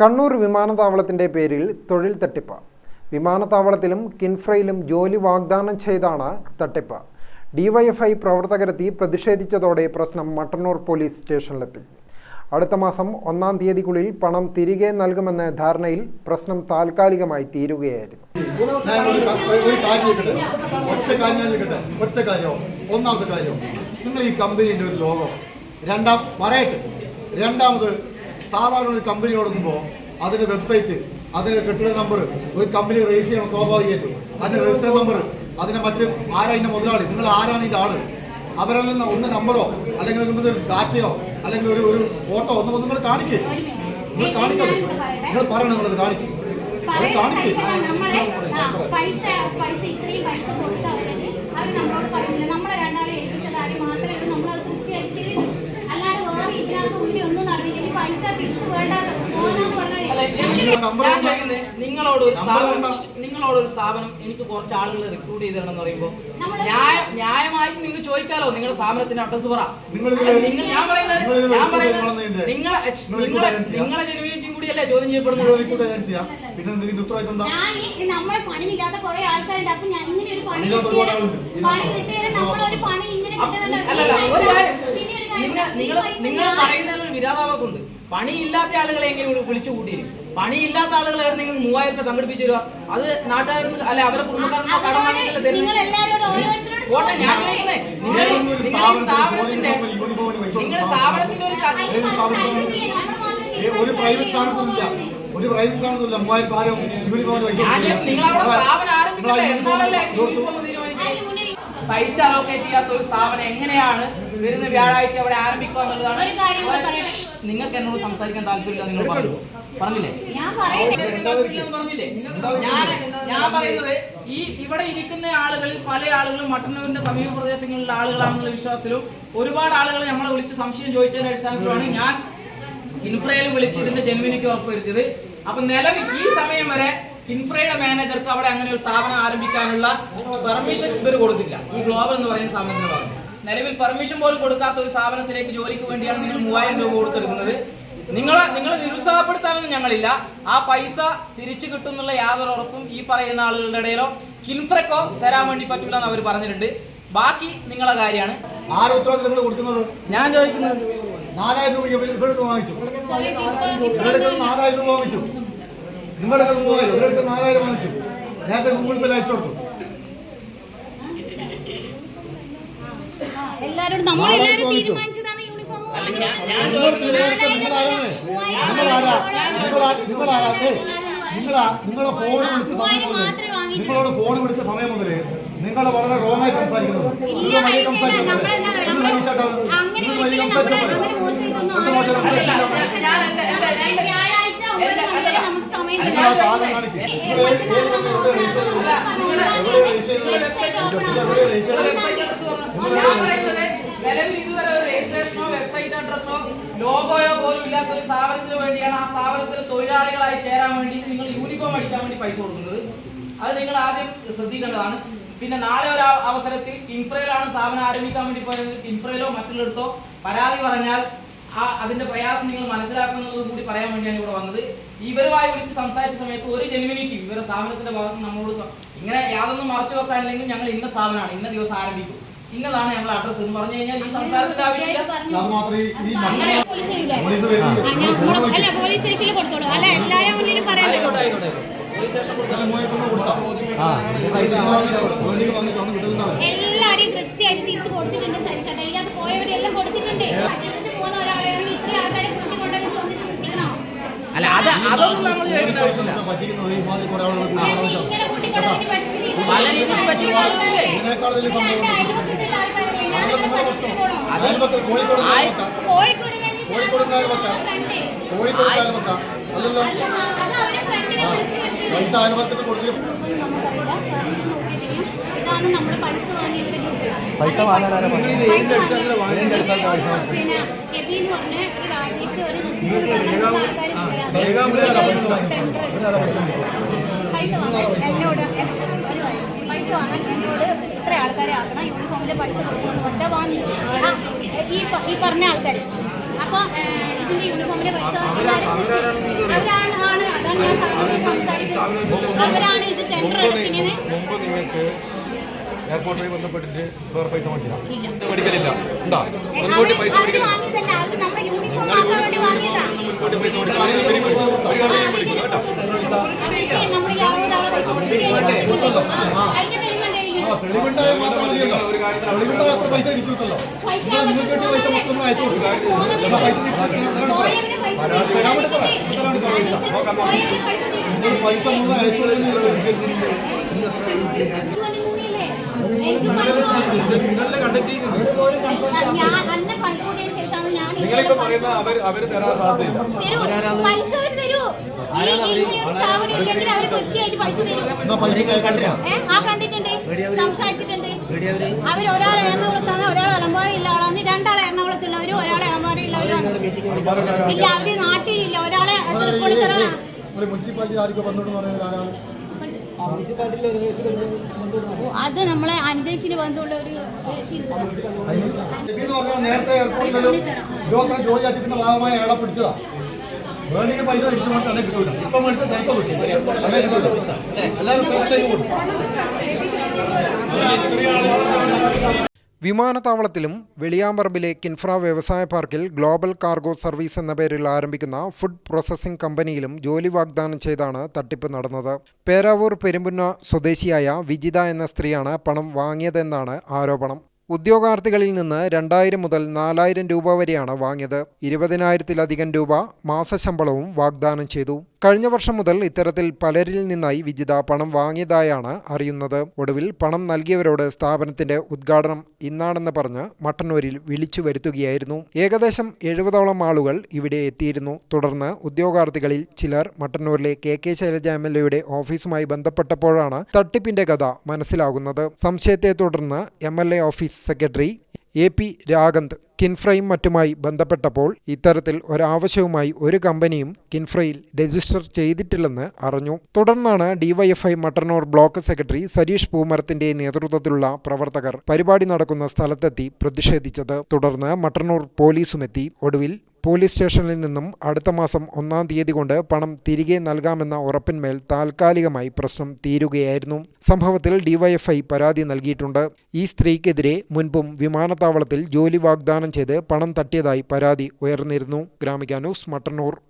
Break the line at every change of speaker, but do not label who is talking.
കണ്ണൂർ വിമാനത്താവളത്തിന്റെ പേരിൽ തൊഴിൽ തട്ടിപ്പ്. വിമാനത്താവളത്തിലും കിൻഫ്രയിലും ജോലി വാഗ്ദാനം ചെയ്താണ് തട്ടിപ്പ്. ഡിവൈഎഫ്ഐ പ്രവർത്തകരെത്തി പ്രതിഷേധിച്ചതോടെ പ്രശ്നം മട്ടന്നൂർ പോലീസ് സ്റ്റേഷനിലെത്തി. അടുത്ത മാസം ഒന്നാം തീയതിക്കുള്ളിൽ പണം തിരികെ നൽകുമെന്ന ധാരണയിൽ പ്രശ്നം താൽക്കാലികമായി തീരുകയായിരുന്നു.
ഒന്നാമത്തെ കാര്യം നിങ്ങൾ ഈ കമ്പനിയുടെ ഒരു ലോഗോ രണ്ടാം പറയട്ടെ രണ്ടാമത് സാധാരണ ഒരു കമ്പനി തുടങ്ങുമ്പോൾ അതിന്റെ വെബ്സൈറ്റ് അതിന്റെ കെട്ടിട നമ്പർ ഒരു കമ്പനി രജിസ്റ്റർ ചെയ്യണം സ്വാഭാവികമായിട്ടും. അതിന്റെ രജിസ്റ്റർ നമ്പർ അതിനെ മറ്റ് ആരാ മുതലാളി? നിങ്ങൾ ആരാണ് ഇത് ആൾ? അവരെല്ലാം ഒന്ന് നമ്പറോ അല്ലെങ്കിൽ ഒരു ഡാറ്റയോ അല്ലെങ്കിൽ ഒരു ഒരു ഫോട്ടോ ഒന്നും നിങ്ങൾ കാണിക്കേ. നിങ്ങൾ കാണിക്കത് നിങ്ങൾ പറയണം നിങ്ങളത് കാണിക്കും. അത് കാണിക്കേ.
പൈസ പൈസ ഇത്രയും പൈസ കൊടുത്ത് അവരത് അവർ നമ്മളോട് പറഞ്ഞില്ല നമ്മളെ രണ്ടാളെ ഏൽപ്പിച്ച കാര്യം മാത്രമേ ഉള്ളൂ നമ്മൾ അത് കൃത്യമായി ചെയ്തു അല്ലാതെ വേറെ ഇതിനകത്ത് ഉള്ളി ഒന്നും നടന്നില്ല ഈ പൈസ തിരിച്ചു വേണ്ടാതെ പോകാന്ന്
അല്ല,
പറഞ്ഞാൽ
എനിക്ക്
നമ്പർ
ഞാൻ
ഉണ്ടോ?
ചോദിക്കുന്നത് നിങ്ങളോട് ഒരു സ്ഥാപനം നിങ്ങളോട് ഒരു സ്ഥാപനം എനിക്ക് കുറച്ച് ആളുകളെ റിക്രൂട്ട് ചെയ്ത് തരണം എന്ന് പറയുമ്പോൾ ന്യായമായിട്ട് നിങ്ങൾ ചോദിക്കാലോ നിങ്ങളുടെ സ്ഥാപനത്തിന്റെ അഡ്രസ് പറ. നിങ്ങൾ ഞാൻ പറയുന്നത് ഞാൻ പറയുന്നത് നിങ്ങളെ നിങ്ങളെ നിങ്ങളെ ജനുവിനിറ്റിയും കൂടിയല്ലേ ചോദ്യം ചെയ്യപ്പെടുന്നത്? അല്ലല്ല നിങ്ങൾ നിങ്ങൾ
പൈസ
വിരോധാഭാസമുണ്ട് പണിയില്ലാത്ത ആളുകളെ എങ്ങനെ വിളി- വിളിച്ചു കൂട്ടിയിരിക്കും പണിയില്ലാത്ത ആളുകളെ നിങ്ങൾ മൂവായിരം രൂപ സംഘടിപ്പിച്ചു തരിക അത് നിന്ന് അല്ല അവരുടെ കുടുംബക്കാരിൽ നിന്ന് കടം വാങ്ങിയിട്ടല്ലേ
അതുകൊണ്ട്
തരുന്നത്
എല്ലാവരോടും
ഞാൻ ചോദിക്കുന്നേ നിങ്ങൾ സ്ഥാപനത്തിന്റെ നിങ്ങളുടെ സ്ഥാപനത്തിന്റെ ഒരു
പ്രൈവറ്റ് സ്ഥാപനത്തിലില്ല ഒരു പ്രൈവറ്റ് സ്ഥാപനത്തിലില്ല മൂവായിരം യൂണിഫോമിന് പൈസ
സൈറ്റ് അലോക്കേറ്റ് ചെയ്യാത്ത ഒരു സ്ഥാപനം എങ്ങനെയാണ് വരുന്ന വ്യാഴാഴ്ച അവിടെ ആരംഭിക്കുക എന്നുള്ളതാണ്. നിങ്ങൾക്ക് എന്നോട് സംസാരിക്കാൻ താല്പര്യമില്ല നിങ്ങൾ പറഞ്ഞു പറഞ്ഞില്ലേ? പറഞ്ഞില്ലേ? ഞാൻ ഞാൻ പറയുന്നത് ഈ ഇവിടെ ഇരിക്കുന്ന ആളുകളിൽ പല ആളുകളും മട്ടന്നൂരിന്റെ സമീപ പ്രദേശങ്ങളിലെ ആളുകളാണെന്നുള്ള വിശ്വാസത്തിലും ഒരുപാട് ആളുകൾ നമ്മളെ വിളിച്ച് സംശയം ചോദിച്ചതിന്റെ അടിസ്ഥാനത്തിലാണ് ഞാൻ ഇൻഫ്രയിൽ വിളിച്ച് ഇതിന്റെ ജന്മിനിക്ക് ഉറപ്പുവരുത്തിയത്. അപ്പൊ നിലവിൽ ഈ സമയം വരെ ഇൻഫ്രയുടെ മാനേജർക്ക് അവിടെ അങ്ങനെ ഒരു സ്ഥാപനം ആരംഭിക്കാനുള്ള പെർമിഷൻ ഇവർ കൊടുത്തില്ല. ഈ ഗ്ലോബൽ എന്ന് പറയുന്ന സ്ഥാപനത്തിന് പറഞ്ഞു നിലവിൽ പെർമിഷൻ പോലും കൊടുക്കാത്ത ഒരു സ്ഥാപനത്തിലേക്ക് ജോലിക്ക് വേണ്ടിയാണ് നിങ്ങൾ മൂവായിരം രൂപ കൊടുത്തെടുക്കുന്നത്. നിങ്ങളെ നിങ്ങളെ നിരുത്സാഹപ്പെടുത്താനൊന്നും ഞങ്ങളില്ല. ആ പൈസ തിരിച്ചു കിട്ടുന്നുള്ള യാതൊരു ഉറപ്പും ഈ പറയുന്ന ആളുകളുടെ ഇടയിലോ കിൻഫ്രക്കോ തരാൻ വേണ്ടി പറ്റില്ല എന്ന് അവർ പറഞ്ഞിട്ടുണ്ട്. ബാക്കി നിങ്ങളെ കാര്യമാണ്. ഞാൻ ചോദിക്കുന്നത്
നാലായിരം രൂപ വാങ്ങിച്ചു. നാലായിരം രൂപ വാങ്ങിച്ചു. നിങ്ങളുടെ മൂവായിരം ഇവരുടെ നാലായിരം വാങ്ങിച്ചു. നേരത്തെ ഗൂഗിൾ പേ അയച്ചു കൊടുത്തു.
എല്ലാരോടും നമ്മളെല്ലാരും തീരുമാനിച്ചതാണ് യൂണിഫോം
നിങ്ങളാ നിങ്ങളാ ഫോൺ വിളിച്ച സമയം മുതൽ നിങ്ങളോട് ഫോൺ വിളിച്ച സമയം മുതൽ നിങ്ങൾ വളരെ റോങ് ആയി സംസാരിക്കുന്നത്. സംസാരിക്കുന്നത്.
ലോഗോയോ പോലും ഇല്ലാത്ത ഒരു സ്ഥാപനത്തിന് വേണ്ടിയാണ് ആ സ്ഥാപനത്തിൽ തൊഴിലാളികളായി ചേരാൻ വേണ്ടി നിങ്ങൾ യൂണിഫോം അടിക്കാൻ വേണ്ടി പൈസ കൊടുക്കുന്നത്. അത് നിങ്ങൾ ആദ്യം ശ്രദ്ധിക്കേണ്ടതാണ്. പിന്നെ നാളെ ഒരു അവ- അവസരത്തിൽ ഇൻഫ്രയിലാണ് സ്ഥാപനം ആരംഭിക്കാൻ വേണ്ടി പോയത്. ഇൻഫ്രയിലോ മറ്റുള്ളിടത്തോ പരാതി പറഞ്ഞാൽ ആ അതിന്റെ പ്രയാസം നിങ്ങൾ മനസ്സിലാക്കുന്നത് കൂടി പറയാൻ വേണ്ടിയാണ് ഇവിടെ വന്നത്. ഇവരുമായി വിളിച്ച് സംസാരിച്ച സമയത്ത് ഒരു ജെനുവിനിറ്റി ഇവരുടെ സ്ഥാപനത്തിന്റെ ഭാഗത്ത് നമ്മളോട് ഇങ്ങനെ യാതൊന്നും മറച്ചു വെക്കാനില്ലെങ്കിൽ ഞങ്ങൾ ഇന്ന സ്ഥാപനമാണ്. ഇന്ന ദിവസം ആരംഭിക്കും. ഇന്നതാണ് ഞങ്ങൾ അഡ്രസ്സ് എന്ന് പറഞ്ഞു കഴിഞ്ഞാൽ ഈ സംസാരത്തിന്റെ ആവശ്യമില്ല.
പോലീസ് സ്റ്റേഷനിൽ കൊടുത്തോളൂ. അല്ല എല്ലാരും മുന്നിൽ എല്ലാരെയും കൃത്യമായിട്ട് തിരിച്ചു കൊടുത്തിട്ടുണ്ട് സരിച്ചേട്ടാ ഇല്ലാതെ പോയവരെല്ലാം കൊടുത്തിട്ടുണ്ട്. അന്വേഷിച്ചിട്ട് പോകുന്ന ഒരാളെയാണ് ഇത്രയും ആൾക്കാരെ കൂട്ടിക്കൊണ്ടെന്ന് ചോദിച്ചു ശ്രദ്ധിക്കണം
അല്ല അത് അതൊന്നും നമ്മൾ
ഇങ്ങനെ കൂട്ടിക്കൊണ്ടതിന് പഠിച്ചിട്ട്
കോഴിക്കോട്
കോഴിക്കോട്
കോഴിക്കോട് അല്ലല്ലോ പൈസ
ഇതാണ് നമ്മൾ പൈസ വാങ്ങാനാണ്
പൈസ
വാങ്ങാൻ എന്നോട്. പൈസ വാങ്ങാൻ എന്നോട് ഇത്ര ആൾക്കാരെ ആക്കണം യൂണിഫോമിന്റെ പൈസ കൊടുക്കണം ഒറ്റ വാങ്ങി ഈ ഈ പറഞ്ഞ ആൾക്കാർ അപ്പോൾ ഇതിന്റെ യൂണിഫോമിന്റെ പൈസ അവരാണ് ആണ് അതാണ് ഞാൻ സംസാരിച്ചത് അവരാണ് ഇത് ടെൻഡർ എടുത്തിങ്ങനെ
എയർപോർട്ടുമായി ബന്ധപ്പെട്ടിട്ട് വേറെ പൈസ മേടിച്ചില്ല. മേടിക്കലില്ല ഉണ്ടാ മുൻകൂട്ടി പൈസ മുൻകൂട്ടി പൈസ മേടിക്കില്ല കേട്ടോ
തെളിവുണ്ടായ മാത്രം മതിയല്ലോ പൈസ തിരിച്ചു കിട്ടല്ലോ
പൈസ
നിങ്ങൾ നിങ്ങൾക്ക് കിട്ടിയ പൈസ മൊത്തം നമ്മൾ അയച്ചു കൊടുക്കും പൈസ തിരിച്ചു
തിരിച്ച്
തരാൻ വേണ്ടി പൈസ?
തിരിച്ച്
നിങ്ങൾ പൈസ മുഴുവൻ അയച്ചു?
ചെയ്യുന്നത്
നിങ്ങളിപ്പോ പറയുന്ന അവർ അവർ തരാൻ സാധ്യതയില്ല
പൈസ കണ്ടിട്ടുണ്ട് സംസാരിച്ചിട്ടുണ്ട്. അവർ ഒരാൾ എറണാകുളത്താണ് ഒരാൾ എളമ്പാറയുള്ള ആളാണ്. രണ്ടാൾ എറണാകുളത്തുള്ളവരും ഒരാൾ എളമ്പാറയുള്ളവരും ഇല്ല അവർ നാട്ടിലില്ല. ഒരാളെ അത് നമ്മളെ അനുദയിച്ചിന് ബന്ധമുള്ള ഒരു
നേരത്തെ ജോലി ഭാഗമായി അയാളെ പിടിച്ചതാ. വേണമെങ്കിൽ പൈസ തിരിച്ചു അല്ലെ കിട്ടൂല. ഇപ്പം മേടിച്ച ചിലപ്പോൾ കിട്ടും. അല്ലെ? എല്ലാവരും സ്ഥലത്തേക്ക് കൊടുക്കും
വിമാനത്താവളത്തിലും വെളിയാമ്പറമ്പിലെ കിൻഫ്ര വ്യവസായ പാർക്കിൽ ഗ്ലോബൽ കാർഗോ സർവീസ് എന്ന പേരിൽ ആരംഭിക്കുന്ന ഫുഡ് പ്രോസസ്സിംഗ് കമ്പനിയിലും ജോലി വാഗ്ദാനം ചെയ്താണ് തട്ടിപ്പ് നടന്നത്. പേരാവൂർ പെരുമ്പുന്ന സ്വദേശിയായ വിജിത എന്ന സ്ത്രീയാണ് പണം വാങ്ങിയതെന്നാണ് ആരോപണം. ഉദ്യോഗാർത്ഥികളിൽ നിന്ന് രണ്ടായിരം മുതൽ നാലായിരം രൂപ വരെയാണ് വാങ്ങിയത്. ഇരുപതിനായിരത്തിലധികം രൂപ മാസശമ്പളവും വാഗ്ദാനം ചെയ്തു. കഴിഞ്ഞ വർഷം മുതൽ ഇത്തരത്തിൽ പലരിൽ നിന്നായി വിജിത പണം വാങ്ങിയതായാണ് അറിയുന്നത്. ഒടുവിൽ പണം നൽകിയവരോട് സ്ഥാപനത്തിന്റെ ഉദ്ഘാടനം ഇന്നാണെന്ന് പറഞ്ഞ് മട്ടന്നൂരിൽ വിളിച്ചു വരുത്തുകയായിരുന്നു. ഏകദേശം എഴുപതോളം ആളുകൾ ഇവിടെ എത്തിയിരുന്നു. തുടർന്ന് ഉദ്യോഗാർത്ഥികളിൽ ചിലർ മട്ടന്നൂരിലെ K K Shailaja M L എയുടെ ഓഫീസുമായി ബന്ധപ്പെട്ടപ്പോഴാണ് തട്ടിപ്പിന്റെ കഥ മനസ്സിലാകുന്നത്. സംശയത്തെ തുടർന്ന് M office secretary A P Raganth കിൻഫ്രയും മറ്റുമായി ബന്ധപ്പെട്ടപ്പോൾ ഇത്തരത്തിൽ ഒരാവശ്യവുമായി ഒരു കമ്പനിയും കിൻഫ്രയിൽ രജിസ്റ്റർ ചെയ്തിട്ടില്ലെന്ന് അറിഞ്ഞു. തുടർന്നാണ് DYFI Mattannur block secretary Sareesh പൂമരത്തിന്റെ നേതൃത്വത്തിലുള്ള പ്രവർത്തകർ പരിപാടി നടക്കുന്ന സ്ഥലത്തെത്തി പ്രതിഷേധിച്ചത്. തുടർന്ന് മട്ടന്നൂർ പോലീസുമെത്തി. ഒടുവിൽ പോലീസ് സ്റ്റേഷനിൽ നിന്നും അടുത്ത മാസം ഒന്നാം തീയതി കൊണ്ട് പണം തിരികെ നൽകാമെന്ന ഉറപ്പിന്മേൽ താൽക്കാലികമായി പ്രശ്നം തീരുകയായിരുന്നു. സംഭവത്തിൽ ഡിവൈഎഫ്ഐ പരാതി നൽകിയിട്ടുണ്ട്. ഈ സ്ത്രീക്കെതിരെ മുൻപും വിമാനത്താവളത്തിൽ ജോലി വാഗ്ദാനം ചെയ്ത് പണം തട്ടിയതായി പരാതി ഉയർന്നിരുന്നു. ഗ്രാമിക ന്യൂസ് മട്ടന്നൂർ.